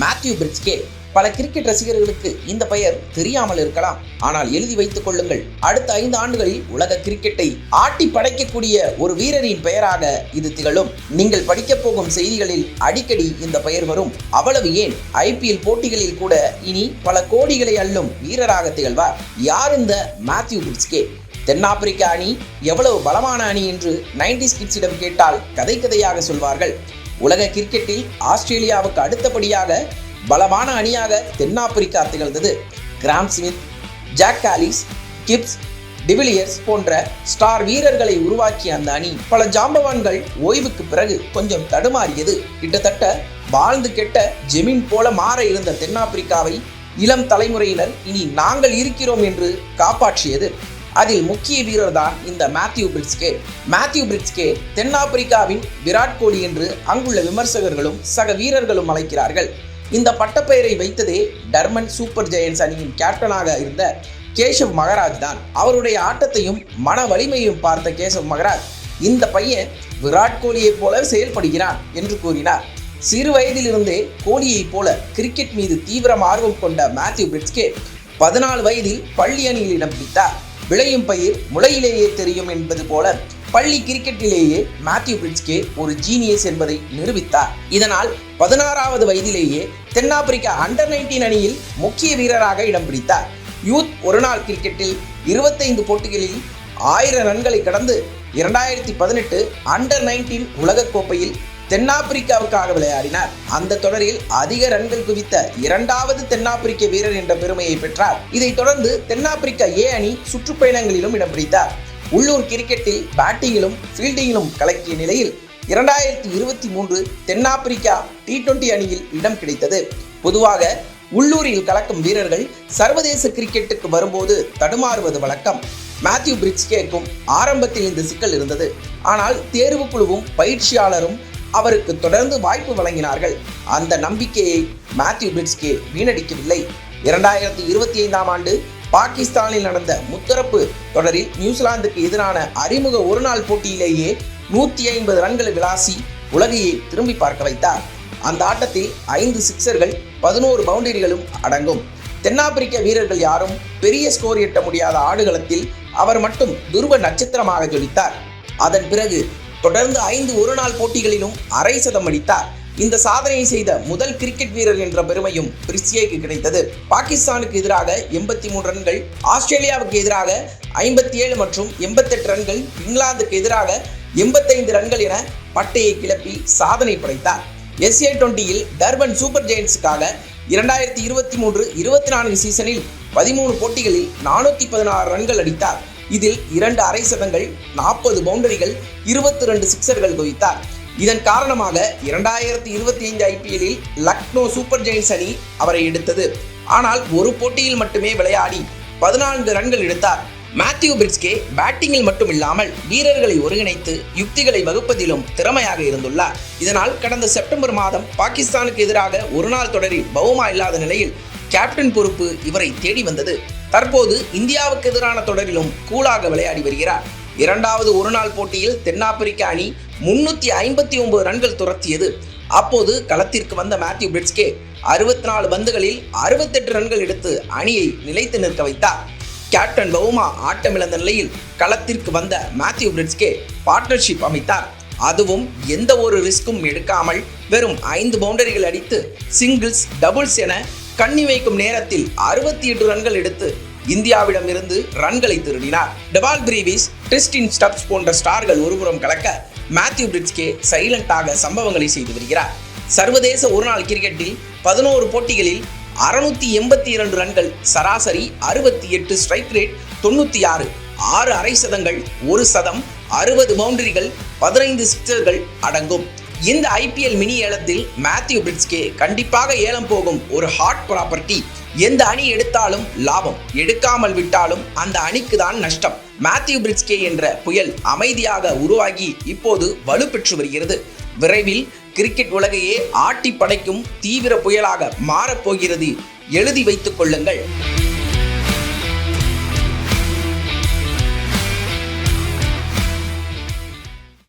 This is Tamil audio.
மேத்யூ பிரிட்ஸ்கே பல கிரிக்கெட் ரசிகர்களுக்கு இந்த பெயர் தெரியாமல் இருக்கலாம். ஆனால் எழுதி வைத்துக் கொள்ளுங்கள் அடுத்த ஐந்து ஆண்டுகளில் உலக கிரிக்கெட்டை ஆட்டி படைக்கக்கூடிய ஒரு வீரரின் பெயராக இது திகழும். நீங்கள் படிக்கப் போகும் செய்திகளில் அடிக்கடி இந்த பெயர் வரும். அவ்வளவு ஏன்? ஐபிஎல் போட்டிகளில் கூட இனி பல கோடிகளை அள்ளும் வீரராக திகழ்வார். யார் இந்த மேத்யூ பிரிட்ஸ்கே தென்னாப்பிரிக்க அணி எவ்வளவு பலமான அணி என்று நைன்டிஸ் கிட்ஸிடம் கேட்டால் கதை கதையாக சொல்வார்கள். உலக கிரிக்கெட்டில் ஆஸ்திரேலியாவுக்கு அடுத்தபடியாக பலமான அணியாக தென்னாப்பிரிக்கா திகழ்ந்தது Graeme Smith Jacques Kallis Gibbs de Villiers போன்ற ஸ்டார் வீரர்களை உருவாக்கிய அந்த அணி பல ஜாம்பவான்கள் ஓய்வுக்கு பிறகு கொஞ்சம் தடுமாறியது. கிட்டத்தட்ட வாழ்ந்து கெட்ட ஜெமீன் போல மாற இருந்த தென்னாப்பிரிக்காவை இளம் தலைமுறையினர் இனி நாங்கள் இருக்கிறோம் என்று காப்பாற்றியது. அதில் முக்கிய வீரர் தான் இந்த மேத்யூ பிரிட்ஸ்கே. மேத்யூ பிரிட்ஸ்கே தென்னாப்பிரிக்காவின் விராட் கோலி என்று அங்குள்ள விமர்சகர்களும் சக வீரர்களும் அழைக்கிறார்கள். இந்த பட்டப்பெயரை வைத்ததே டர்மன் சூப்பர் ஜெயன்ஸ் அணியின் கேப்டனாக இருந்த கேஷவ் மகராஜ் தான். அவருடைய ஆட்டத்தையும் மன வலிமையும் பார்த்த கேசவ் மகராஜ் இந்த பையன் விராட் கோலியைப் போல செயல்படுகிறான் என்று கூறினார். சிறு வயதிலிருந்தே கோலியைப் போல கிரிக்கெட் மீது தீவிரம் ஆர்வம் கொண்ட மேத்யூ பிரிட்ஸ்கே பதினாலு வயதில் பள்ளி அணியில் இடம் பிடித்தார். விளையும் பயிர் முளையிலேயே தெரியும் என்பது போல பள்ளி கிரிக்கெட்டிலேயே மேத்யூ பிரிட்ஸ்கே ஒரு ஜீனியஸ் என்பதை நிரூபித்தார். இதனால் பதினாறாவது வயதிலேயே தென்னாப்பிரிக்கா அண்டர் நைன்டீன் அணியில் முக்கிய வீரராக இடம் பிடித்தார். யூத் ஒருநாள் கிரிக்கெட்டில் இருபத்தைந்து போட்டிகளில் ஆயிரம் ரன்களை கடந்து இரண்டாயிரத்தி பதினெட்டு அண்டர் நைன்டீன் உலகக்கோப்பையில் தென்னாப்பிரிக்காவுக்காக விளையாடினார். அந்த தொடரில் அதிக ரன்கள் குவித்த இரண்டாவது தென்னாப்பிரிக்க வீரர் என்ற பெருமையை பெற்றார். இதைத் தொடர்ந்து தென்னாப்பிரிக்கா ஏ அணி சுற்றுப்பயணங்களிலும் இடம் பிடித்தார். உள்ளூர் கிரிக்கெட்டில் பேட்டிங்கிலும் ஃபீல்டிங்கிலும் கலக்கிய நிலையில் இரண்டாயிரத்தி இருபத்தி மூன்று தென்னாப்பிரிக்கா டி டுவெண்டி அணியில் இடம் கிடைத்தது. பொதுவாக உள்ளூரில் கலக்கும் வீரர்கள் சர்வதேச கிரிக்கெட்டுக்கு வரும்போது தடுமாறுவது வழக்கம். மேத்யூ பிரிட்ஸ்கேக்கும் ஆரம்பத்தில் இந்த சிக்கல் இருந்தது. ஆனால் தேர்வு குழுவும் பயிற்சியாளரும் அவருக்கு தொடர்ந்து வாய்ப்பு வழங்கினார்கள். அந்த நம்பிக்கையை மேத்யூ பிரிட்ஸ்கே வீணடிக்கவில்லை. இரண்டாயிரத்தி இருபத்தி ஐந்தாம் ஆண்டு பாகிஸ்தானில் நடந்த முத்தரப்பு தொடரில் நியூசிலாந்துக்கு எதிரான அறிமுக ஒருநாள் போட்டியிலேயே நூற்றி ஐம்பது ரன்களை விளாசி உலகையை திரும்பி பார்க்க வைத்தார். அந்த ஆட்டத்தில் ஐந்து சிக்சர்கள் பதினோரு பவுண்டரிகளும் அடங்கும். தென்னாப்பிரிக்க வீரர்கள் யாரும் பெரிய ஸ்கோர் எட்ட முடியாத ஆடுகளத்தில் அவர் மட்டும் துருவ நட்சத்திரமாக ஜொலித்தார் அதன் பிறகு தொடர்ந்து ஐந்து ஒருநாள் போட்டிகளிலும் அரை சதம் அடித்தார். இந்த சாதனையை செய்த முதல் கிரிக்கெட் வீரர் என்ற பெருமையும் பிரிஸ்கேக்கு கிடைத்தது. பாகிஸ்தானுக்கு எதிராக எண்பத்தி மூன்று ரன்கள் ஆஸ்திரேலியாவுக்கு எதிராக ஐம்பத்தி ஏழு மற்றும் எண்பத்தெட்டு ரன்கள் இங்கிலாந்துக்கு எதிராக எண்பத்தைந்து ரன்கள் என பட்டையை கிளப்பி சாதனை படைத்தார். எஸ்ஏ டுவெண்ட்டியில் டர்பன் சூப்பர் ஜெயின்ஸுக்காக இரண்டாயிரத்தி இருபத்தி மூன்று இருபத்தி நான்கு சீசனில் பதிமூணு போட்டிகளில் நானூற்றி பதினாறு ரன்கள் அடித்தார். இதில் இரண்டு அரை சதங்கள் நாற்பது பவுண்டரிகள் இருபத்தி ரெண்டு சிக்சர்கள் குவித்தார். இதன் காரணமாக இரண்டாயிரத்தி இருபத்தி ஐந்து ஐபிஎல்லில் லக்னோ சூப்பர் ஜெயின்ஸ் அணி அவரை எடுத்தது. ஆனால் ஒரு போட்டியில் மட்டுமே விளையாடி பதினான்கு ரன்கள் எடுத்தார். மேத்யூ பிரிட்ஸ்கே பேட்டிங்கில் மட்டும் இல்லாமல் வீரர்களை ஒருங்கிணைத்து யுக்திகளை வகுப்பதிலும் திறமையாக இருந்துள்ளார். இதனால் கடந்த செப்டம்பர் மாதம் பாகிஸ்தானுக்கு எதிராக ஒருநாள் தொடரில் பவுமா இல்லாத நிலையில் கேப்டன் பொறுப்பு இவரை தேடி வந்தது. தற்போது இந்தியாவுக்கு எதிரான தொடரிலும் கூலாக விளையாடி வருகிறார். இரண்டாவது ஒருநாள் போட்டியில் தென்னாப்பிரிக்க அணி முன்னூத்தி ஐம்பத்தி ஒன்பது ரன்கள் துரத்தியது. அப்போது களத்திற்கு வந்த மேத்யூ பிரிட்ஸ்கே அறுபத்தி நாலு பந்துகளில் அறுபத்தெட்டு ரன்கள் எடுத்து அணியை நிலைத்து நிற்க வைத்தார். கேப்டன் பவுமா ஆட்டமிழந்த நிலையில் களத்திற்கு வந்த மேத்யூ பிரிட்ஸ்கே பார்ட்னர்ஷிப் அமைத்தார். அதுவும் எந்த ஒரு ரிஸ்க்கும் எடுக்காமல் வெறும் ஐந்து பவுண்டரிகள் அடித்து சிங்கிள்ஸ் டபுள்ஸ் என கண்ணி வைக்கும் நேரத்தில் அறுபத்தி எட்டு ரன்கள் எடுத்து இந்தியாவிடம் இருந்து ரன்களை திருடினார். டெபால் பிரீவிஸ் டிஸ்டின் ஸ்டப்ஸ் போன்ற ஸ்டார்கள் ஒருபுறம் கலக்க மேத்யூ பிரிட்ஸ்கே சைலண்டாக சம்பவங்களை செய்து வருகிறார். சர்வதேச ஒருநாள் கிரிக்கெட்டில் பதினோரு போட்டிகளில் அறுநூத்தி எண்பத்தி இரண்டு ரன்கள் சராசரி அறுபத்தி எட்டு ஸ்ட்ரைக் ரேட் தொண்ணூத்தி ஆறு ஆறு அரை சதங்கள் ஒரு சதம் அறுபது பவுண்டரிகள் பதினைந்து சிக்சர்கள் அடங்கும். இந்த ஐபிஎல் மினி ஏலத்தில் மேத்யூ பிரிட்ஸ்கே கண்டிப்பாக ஏலம் போகும் ஒரு ஹாட் ப்ராப்பர்ட்டி. எந்த அணி எடுத்தாலும் லாபம் எடுக்காமல் விட்டாலும் அந்த அணிக்கு தான் நஷ்டம். மேத்யூ பிரிட்ஸ்கே என்ற புயல் அமைதியாக உருவாகி இப்போது வலுப்பெற்று வருகிறது. விரைவில் கிரிக்கெட் உலகையே ஆட்டி படைக்கும் தீவிர புயலாக மாறப்போகிறது. எழுதி வைத்துக் கொள்ளுங்கள்.